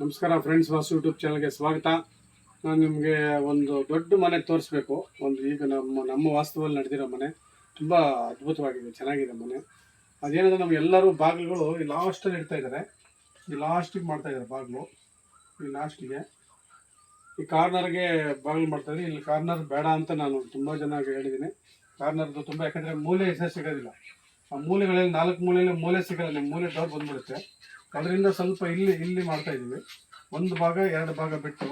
ನಮಸ್ಕಾರ friends Vasu YouTube ಚಾನಲ್ಗೆ ಸ್ವಾಗತ. ನಾನು ನಿಮಗೆ ಒಂದು ದೊಡ್ಡ ಮನೆ ತೋರಿಸ್ಬೇಕು. ಒಂದು ಈಗ ನಮ್ಮ ನಮ್ಮ ವಾಸ್ತವದಲ್ಲಿ ನಡೆದಿರೋ ಮನೆ. ತುಂಬ ಅದ್ಭುತವಾಗಿದೆ, ಚೆನ್ನಾಗಿದೆ ಮನೆ. ಅದೇನಂದ್ರೆ ನಮ್ಗೆ ಎಲ್ಲರೂ ಬಾಗಿಲುಗಳು ಈ ಲಾಸ್ಟಲ್ಲಿ ಇಡ್ತಾ ಇದ್ದಾರೆ ಈ ಲಾಸ್ಟಿಗೆ ಮಾಡ್ತಾ ಇದ್ದಾರೆ ಬಾಗಿಲು. ಈ ಲಾಸ್ಟಿಗೆ ಈ ಕಾರ್ನರ್ಗೆ ಬಾಗಿಲು ಮಾಡ್ತಾ ಇದ್ದಾರೆ ಇಲ್ಲಿ ಕಾರ್ನರ್ ಬೇಡ ಅಂತ ನಾನು ತುಂಬ ಜನ ಹೇಳಿದ್ದೀನಿ. ಕಾರ್ನರ್ದು ತುಂಬ, ಯಾಕಂದರೆ ಮೂಲೆ ಹೆಸರು ಸಿಗೋದಿಲ್ಲ. ಆ ಮೂಲೆಗಳಲ್ಲಿ ನಾಲ್ಕು ಮೂಲೆಯಲ್ಲಿ ಮೂಲೆ ಸಿಗಲ್ಲ ನಿಮ್ಮ ಮೂಲೆ ಡೋರ್ ಬಂದ್ಬಿಡುತ್ತೆ. ಅದರಿಂದ ಸ್ವಲ್ಪ ಇಲ್ಲಿ ಇಲ್ಲಿ ಮಾಡ್ತಾ ಇದ್ದೀವಿ ಒಂದು ಭಾಗ, ಎರಡು ಭಾಗ ಬಿಟ್ಟು,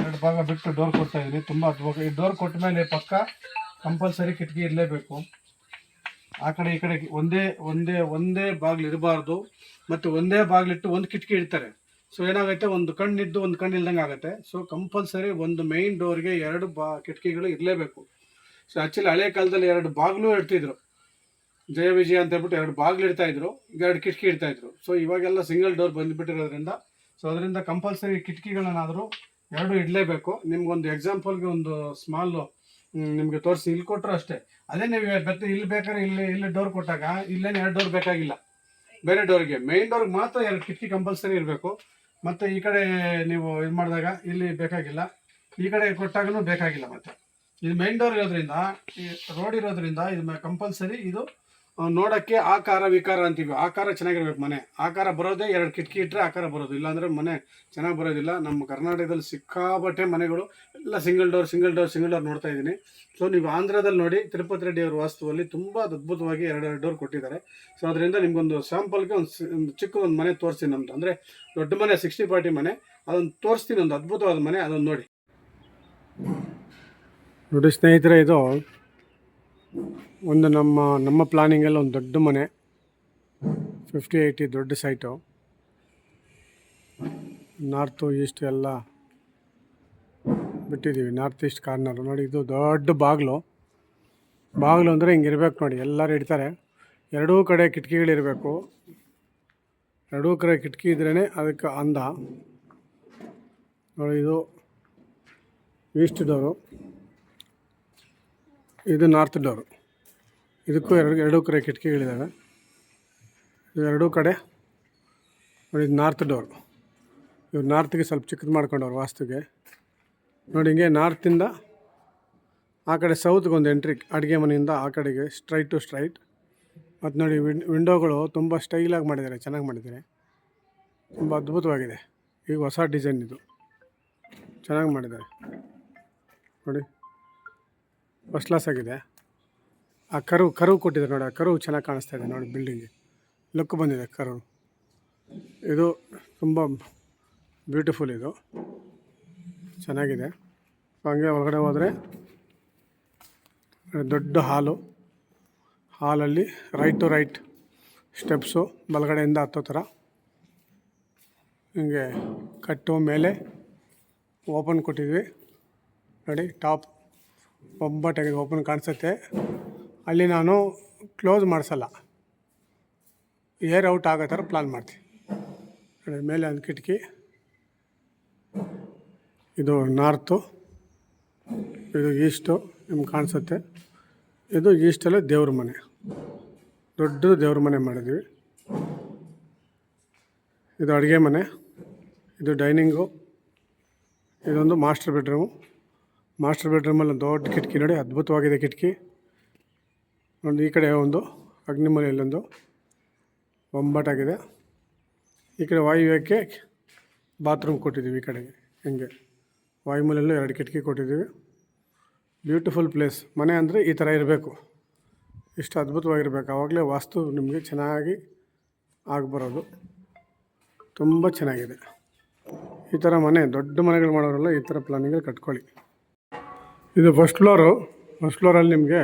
ಎರಡು ಭಾಗ ಬಿಟ್ಟು ಡೋರ್ ಕೊಡ್ತಾ ಇದ್ದೀನಿ. ತುಂಬ ಅದ್ಭುತ. ಈ ಡೋರ್ ಕೊಟ್ಟ ಮೇಲೆ ಪಕ್ಕ ಕಂಪಲ್ಸರಿ ಕಿಟಕಿ ಇರಲೇಬೇಕು. ಆ ಕಡೆ, ಈ ಕಡೆ ಒಂದೇ ಒಂದೇ ಒಂದೇ ಬಾಗಿಲು ಇರಬಾರ್ದು. ಮತ್ತು ಒಂದೇ ಬಾಗಿಲಿಟ್ಟು ಒಂದು ಕಿಟಕಿ ಇಡ್ತಾರೆ. ಸೊ ಏನಾಗುತ್ತೆ ಒಂದು ಕಣ್ಣಿದ್ದು ಒಂದು ಕಣ್ಣು ಇಲ್ದಂಗೆ ಆಗುತ್ತೆ. ಸೊ ಕಂಪಲ್ಸರಿ ಒಂದು ಮೈನ್ ಡೋರ್ಗೆ ಎರಡು ಬಾ, ಕಿಟಕಿಗಳು ಇರಲೇಬೇಕು. ಸೊ ಆ್ಯಕ್ಚುಲಿ ಹಳೆ ಕಾಲದಲ್ಲಿ ಎರಡು ಬಾಗಿಲು ಇಡ್ತಿದ್ರು. ಜಯ ವಿಜಯ ಅಂತ ಹೇಳ್ಬಿಟ್ಟು ಎರಡು ಬಾಗಿಲು ಇಡ್ತಾ ಇದ್ರು ಎರಡು ಕಿಟಕಿ ಇಡ್ತಾ ಇದ್ರು. ಸೊ ಇವಾಗೆಲ್ಲ ಸಿಂಗಲ್ ಡೋರ್ ಬಂದ್ಬಿಟ್ಟಿರೋದ್ರಿಂದ ಸೊ ಅದರಿಂದ ಕಂಪಲ್ಸರಿ ಕಿಟಕಿಗಳನ್ನಾದರೂ ಎರಡು ಇಡಲೇಬೇಕು. ನಿಮ್ಗೊಂದು ಎಕ್ಸಾಂಪಲ್ಗೆ ಒಂದು ಸ್ಮಾಲ್ ನಿಮಗೆ ತೋರಿಸಿ. ಇಲ್ಲಿ ಕೊಟ್ಟರು ಅಷ್ಟೇ. ಅದೇ ನೀವು ಬೆತ್ತ ಇಲ್ಲಿ ಬೇಕಾದ್ರೆ ಇಲ್ಲಿ ಇಲ್ಲಿ ಡೋರ್ ಕೊಟ್ಟಾಗ ಇಲ್ಲೇನು ಎರಡು ಡೋರ್ ಬೇಕಾಗಿಲ್ಲ. ಬೇರೆ ಡೋರ್ಗೆ ಮೈನ್ ಡೋರ್ಗೆ ಮಾತ್ರ ಎರಡು ಕಿಟಕಿ ಕಂಪಲ್ಸರಿ ಇರಬೇಕು. ಮತ್ತು ಈ ಕಡೆ ನೀವು ಇದು ಮಾಡಿದಾಗ ಇಲ್ಲಿ ಬೇಕಾಗಿಲ್ಲ. ಈ ಕಡೆ ಕೊಟ್ಟಾಗೂ ಬೇಕಾಗಿಲ್ಲ ಮತ್ತೆ. ಇದು ಮೈನ್ ಡೋರ್ ಇರೋದ್ರಿಂದ, ಈ ರೋಡ್ ಇರೋದ್ರಿಂದ ಇದು ಕಂಪಲ್ಸರಿ ಇದು ನೋಡಕ್ಕೆ ಆಕಾರ, ವಿಕಾರ ಅಂತೀವಿ. ಆಕಾರ ಚೆನ್ನಾಗಿರ್ಬೇಕು ಮನೆ. ಆಕಾರ ಬರೋದೇ ಎರಡು ಕಿಟಕಿ ಇಟ್ಟರೆ ಆಕಾರ ಬರೋದು. ಇಲ್ಲಾಂದರೆ ಮನೆ ಚೆನ್ನಾಗಿ ಬರೋದಿಲ್ಲ. ನಮ್ಮ ಕರ್ನಾಟಕದಲ್ಲಿ ಸಿಕ್ಕಾಪಟ್ಟೆ ಮನೆಗಳು ಎಲ್ಲ single door single door single door ನೋಡ್ತಾ ಇದ್ದೀನಿ. ಸೊ ನೀವು ಆಂಧ್ರದಲ್ಲಿ ನೋಡಿ ತಿರುಪತಿ ರೆಡ್ಡಿ ಅವರ ವಾಸ್ತುವಲ್ಲಿ ತುಂಬ ಅದ್ಭುತವಾಗಿ ಎರಡು ಎರಡು ಡೋರ್ ಕೊಟ್ಟಿದ್ದಾರೆ. ಸೊ ಅದರಿಂದ ನಿಮಗೊಂದು ಸ್ಯಾಂಪಲ್ಗೆ ಒಂದು ಚಿಕ್ಕ ಒಂದು ಮನೆ ತೋರಿಸ್ತೀನಿ ನಮ್ದು. ಅಂದರೆ ದೊಡ್ಡ ಮನೆ ಸಿಕ್ಸ್ಟಿ ಫಾರ್ಟಿ ಮನೆ. ಅದೊಂದು ತೋರಿಸ್ತೀನಿ, ಒಂದು ಅದ್ಭುತವಾದ ಮನೆ. ಅದೊಂದು ನೋಡಿ. ನೋಡಿ ಸ್ನೇಹಿತರೆ, ಇದು ಒಂದು ನಮ್ಮ ನಮ್ಮ ಪ್ಲಾನಿಂಗಲ್ಲಿ ಒಂದು ದೊಡ್ಡ ಮನೆ ಫಿಫ್ಟಿ ಏಯ್ಟಿ ದೊಡ್ಡ ಸೈಟು ನಾರ್ತು ಈಸ್ಟ್ ಎಲ್ಲ ಬಿಟ್ಟಿದ್ದೀವಿ. ನಾರ್ತ್ ಈಸ್ಟ್ ಕಾರ್ನರು ನೋಡಿ, ಇದು ದೊಡ್ಡ ಬಾಗಿಲು. ಬಾಗಿಲು ಅಂದರೆ ಇರಬೇಕು ನೋಡಿ, ಎಲ್ಲರೂ ಇಡ್ತಾರೆ. ಎರಡೂ ಕಡೆ ಕಿಟಕಿಗಳಿರಬೇಕು ಎರಡೂ ಕಡೆ ಕಿಟಕಿ ಇದ್ರೇ ಅದಕ್ಕೆ ಅಂದ ನೋಡಿ, ಇದು ಈಸ್ಟ್ ಡೋರು ಇದು ನಾರ್ತ್ ಡೋರು ಇದಕ್ಕೂ ಎರಡು ಎರಡೂ ಕಡೆ ಕಿಟಕಿಗಳಿದ್ದಾವೆ ಎರಡೂ ಕಡೆ ನೋಡಿ, ಇದು ನಾರ್ತ್ ಡೋರ್ ಇವ್ರು ನಾರ್ತ್ಗೆ ಸ್ವಲ್ಪ ಚಿಕ್ಕದು ಮಾಡ್ಕೊಂಡವ್ರು ವಾಸ್ತುಗೆ. ನೋಡಿ, ಹಿಂಗೆ ನಾರ್ತಿಂದ ಆ ಕಡೆ ಸೌತ್ಗೆ ಒಂದು ಎಂಟ್ರಿ ಅಡುಗೆ ಮನೆಯಿಂದ ಆ ಕಡೆಗೆ ಸ್ಟ್ರೈಟ್ ಟು ಸ್ಟ್ರೈಟ್ ಮತ್ತು ನೋಡಿ ವಿಂಡ್ ವಿಂಡೋಗಳು ತುಂಬ ಸ್ಟೈಲಾಗಿ ಮಾಡಿದ್ದಾರೆ ಚೆನ್ನಾಗಿ ಮಾಡಿದ್ದಾರೆ ತುಂಬ ಅದ್ಭುತವಾಗಿದೆ. ಈಗ ಹೊಸ ಡಿಸೈನ್ ಇದು. ಚೆನ್ನಾಗಿ ಮಾಡಿದ್ದಾರೆ ನೋಡಿ ಫಸ್ಟ್ ಕ್ಲಾಸ್ ಆಗಿದೆ. ಆ ಕರು ಕರು ಕೊಟ್ಟಿದ್ದಾರೆ ನೋಡಿ, ಆ ಕರು ಚೆನ್ನಾಗಿ ಕಾಣಿಸ್ತಾ ಇದೆ ನೋಡಿ ಬಿಲ್ಡಿಂಗ್ ಲುಕ್ ಬಂದಿದೆ ಕರು. ಇದು ತುಂಬ ಬ್ಯೂಟಿಫುಲ್ ಇದು. ಚೆನ್ನಾಗಿದೆ. ಹಂಗೆ ಒಳಗಡೆ ಹೋದರೆ ದೊಡ್ಡ ಹಾಲು. ಹಾಲಲ್ಲಿ ರೈಟ್ ಟು ರೈಟ್ ಸ್ಟೆಪ್ಸು ಬಲಗಡೆಯಿಂದ ಹತ್ತೋ ಥರ ಹಿಂಗೆ ಕಟ್ಟು ಮೇಲೆ ಓಪನ್ ಕೊಟ್ಟಿದ್ವಿ. ನೋಡಿ ಟಾಪ್ ಒಬ್ಬಟ್ಟಾಗಿ ಓಪನ್ ಕಾಣಿಸುತ್ತೆ. ಅಲ್ಲಿ ನಾನು ಕ್ಲೋಸ್ ಮಾಡಿಸಲ್ಲ. ಏರ್ ಔಟ್ ಆಗೋ ಥರ ಪ್ಲಾನ್ ಮಾಡ್ತೀನಿ. ಮೇಲೆ ಒಂದು ಕಿಟಕಿ. ಇದು ನಾರ್ತು ಇದು ಈಸ್ಟು ನಿಮ್ಗೆ ಕಾಣಿಸುತ್ತೆ. ಇದು ಈಸ್ಟಲ್ಲೇ ದೇವ್ರ ಮನೆ. ದೊಡ್ಡದು ದೇವ್ರ ಮನೆ ಮಾಡಿದ್ವಿ ಇದು ಅಡುಗೆ ಮನೆ. ಇದು ಡೈನಿಂಗು ಇದೊಂದು ಮಾಸ್ಟರ್ ಬೆಡ್ರೂಮು ಮಾಸ್ಟರ್ ಬೆಡ್ರೂಮಲ್ಲಿ ದೊಡ್ಡ ಕಿಟಕಿ ನೋಡಿ, ಅದ್ಭುತವಾಗಿದೆ ಕಿಟಕಿ. ಒಂದು ಈ ಕಡೆ ಒಂದು ಅಗ್ನಿಮಲೆಯಲ್ಲೊಂದು ಬೊಂಬಾಟಾಗಿದೆ ಈ ಕಡೆ ವಾಯುವ್ಯಕ್ಕೆ ಬಾತ್ರೂಮ್ ಕೊಟ್ಟಿದ್ದೀವಿ ಈ ಕಡೆಗೆ, ಹಿಂಗೆ. ವಾಯುಮಲೆಯಲ್ಲೂ ಎರಡು ಕಿಟಕಿ ಕೊಟ್ಟಿದ್ದೀವಿ. Beautiful place. ಮನೆ ಅಂದರೆ ಈ ಥರ ಇರಬೇಕು. ಇಷ್ಟು ಅದ್ಭುತವಾಗಿರಬೇಕು. ಆವಾಗಲೇ ವಾಸ್ತು ನಿಮಗೆ ಚೆನ್ನಾಗಿ ಆಗ್ಬರೋದು. ತುಂಬ ಚೆನ್ನಾಗಿದೆ. ಈ ಥರ ಮನೆ, ದೊಡ್ಡ ಮನೆಗಳು ಮಾಡೋರೆಲ್ಲ ಈ ಥರ ಪ್ಲಾನಿಂಗಲ್ಲಿ ಕಟ್ಕೊಳ್ಳಿ. ಇದು ಫಸ್ಟ್ ಫ್ಲೋರು. ಫಸ್ಟ್ ಫ್ಲೋರಲ್ಲಿ ನಿಮಗೆ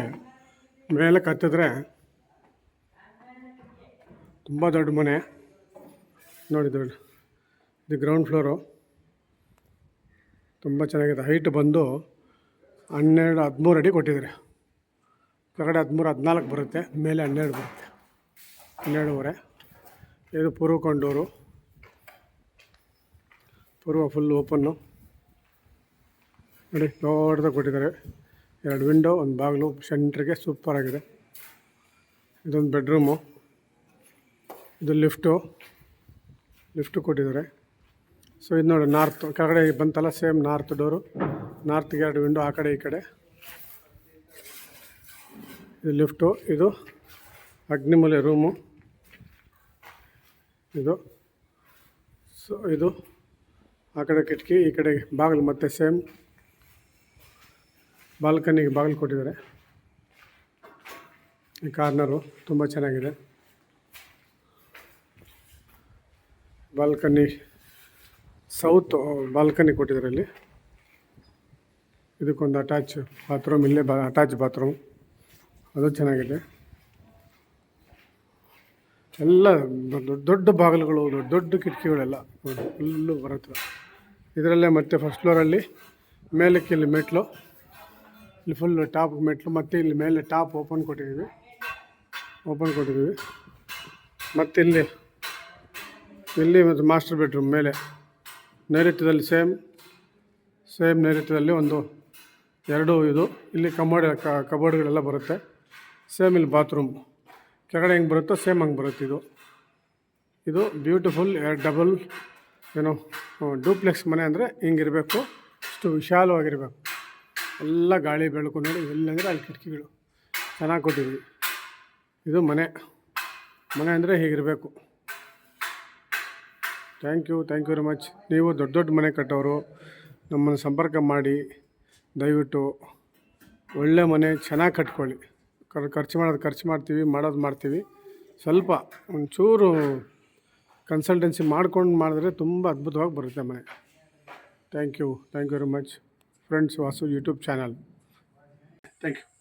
ಮೇಲೆ ಕತ್ತಿದ್ರೆ ತುಂಬ ದೊಡ್ಡ ಮನೆ. ನೋಡಿ ದೊಡ್ಡ ಇದು ಗ್ರೌಂಡ್ ಫ್ಲೋರು ತುಂಬ ಚೆನ್ನಾಗಿದೆ. ಹೈಟ್ ಬಂದು ಹನ್ನೆರಡು ಹದಿಮೂರು ಅಡಿ ಕೊಟ್ಟಿದ್ದಾರೆ. ಕೆಳಗಡೆ ಹದಿಮೂರು, ಹದಿನಾಲ್ಕು ಬರುತ್ತೆ. ಮೇಲೆ ಹನ್ನೆರಡು ಬರುತ್ತೆ. ಹನ್ನೆರಡೂವರೆ. ಇದು ಪೂರ್ವ ಕೊಂಡೂರು ಪೂರ್ವ ಫುಲ್ ಓಪನ್ನು ನೋಡಿ ದೊಡ್ಡದಾಗಿ ಕೊಟ್ಟಿದ್ದಾರೆ. ಎರಡು ವಿಂಡೋ, ಒಂದು ಬಾಗಿಲು, ಸೆಂಟ್ರಿಗೆ ಸೂಪರ್ ಆಗಿದೆ. ಇದೊಂದು ಬೆಡ್ರೂಮು. ಇದು ಲಿಫ್ಟು. ಲಿಫ್ಟು ಕೊಟ್ಟಿದ್ದಾರೆ. ಸೊ, ಇದು ನೋಡಿ, ನಾರ್ತ್. ಕೆಳಗಡೆ ಬಂತಲ್ಲ, ಸೇಮ್ ನಾರ್ತ್ ಡೋರು. ನಾರ್ತ್ಗೆ ಎರಡು ವಿಂಡೋ, ಆ ಕಡೆ ಈ ಕಡೆ. ಇದು ಲಿಫ್ಟು. ಇದು ಅಗ್ನಿಮೂಲೆ ರೂಮು. ಇದು. ಸೊ, ಇದು ಆ ಕಡೆ ಕಿಟಕಿ, ಈ ಕಡೆ ಬಾಗಿಲು ಮತ್ತೆ ಸೇಮ್. ಬಾಲ್ಕನಿಗೆ ಬಾಗಿಲು ಕೊಟ್ಟಿದ್ದಾರೆ. ಈ ಕಾರ್ನರು ತುಂಬ ಚೆನ್ನಾಗಿದೆ. ಬಾಲ್ಕನಿ ಸೌತ್ ಬಾಲ್ಕನಿ ಕೊಟ್ಟಿದ್ದಾರೆ ಇಲ್ಲಿ ಇದಕ್ಕೊಂದು ಅಟ್ಯಾಚ್ ಬಾತ್ರೂಮ್ ಇಲ್ಲೇ ಬಾ ಅಟ್ಯಾಚ್ ಬಾತ್ರೂಮ್ ಅದು ಚೆನ್ನಾಗಿದೆ. ಎಲ್ಲ ದೊಡ್ಡ ದೊಡ್ಡ ಬಾಗಿಲುಗಳು ದೊಡ್ಡ ದೊಡ್ಡ ಕಿಟಕಿಗಳೆಲ್ಲ ಫುಲ್ಲು ಬರುತ್ತೆ. ಇದರಲ್ಲೇ ಮತ್ತೆ ಫಸ್ಟ್ ಫ್ಲೋರಲ್ಲಿ ಮೇಲಕ್ಕೆ ಇಲ್ಲಿ ಮೆಟ್ಲು. ಇಲ್ಲಿ ಫುಲ್ ಟಾಪ್ ಮೆಟ್ಲು ಮತ್ತು ಇಲ್ಲಿ ಮೇಲೆ ಟಾಪ್ ಓಪನ್ ಕೊಟ್ಟಿದ್ದೀವಿ. ಓಪನ್ ಕೊಟ್ಟಿದ್ದೀವಿ. ಮತ್ತು ಇಲ್ಲಿ ಇಲ್ಲಿ ಮತ್ತು ಮಾಸ್ಟರ್ ಬೆಡ್ರೂಮ್ ಮೇಲೆ ನೈಋತ್ಯದಲ್ಲಿ ಸೇಮ್ ಸೇಮ್ ನೈಋತ್ಯದಲ್ಲಿ ಒಂದು ಎರಡು ಇದು. ಇಲ್ಲಿ ಕಮೋಡ್ ಕಬೋರ್ಡ್ಗಳೆಲ್ಲ ಬರುತ್ತೆ. ಸೇಮ್ ಇಲ್ಲಿ ಬಾತ್ರೂಮ್ ಕೆಳಗಡೆ ಹೆಂಗೆ ಬರುತ್ತೋ ಸೇಮ್ ಹಂಗೆ ಬರುತ್ತೆ ಇದು. ಇದು ಬ್ಯೂಟಿಫುಲ್ ಡಬಲ್ ಏನು ಡೂಪ್ಲೆಕ್ಸ್ ಮನೆ ಅಂದರೆ ಹಿಂಗಿರಬೇಕು. ಇಷ್ಟು ವಿಶಾಲವಾಗಿರಬೇಕು. ಎಲ್ಲ ಗಾಳಿ ಬೆಳಕು ನೋಡಿ ಎಲ್ಲಂದರೆ ಅಲ್ಲಿ ಕಿಟಕಿಗಳು. ಚೆನ್ನಾಗಿ ಕೊಟ್ಟಿದ್ವಿ ಇದು ಮನೆ. ಮನೆ ಅಂದರೆ ಹೀಗಿರಬೇಕು. Thank you thank you very much ನೀವು ದೊಡ್ಡ ದೊಡ್ಡ ಮನೆ ಕಟ್ಟೋರು, ನಮ್ಮನ್ನು ಸಂಪರ್ಕ ಮಾಡಿ, ದಯವಿಟ್ಟು ಒಳ್ಳೆ ಮನೆ ಚೆನ್ನಾಗಿ ಕಟ್ಕೊಳ್ಳಿ. ಖರ್ ಖರ್ಚು ಮಾಡೋದು ಖರ್ಚು ಮಾಡ್ತೀವಿ, ಮಾಡೋದು ಮಾಡ್ತೀವಿ. ಸ್ವಲ್ಪ ಒಂಚೂರು ಕನ್ಸಲ್ಟೆನ್ಸಿ ಮಾಡ್ಕೊಂಡು ಮಾಡಿದ್ರೆ ತುಂಬ ಅದ್ಭುತವಾಗಿ ಬರುತ್ತೆ ಮನೆ. Thank you thank you very much friends Vasu YouTube channel thank you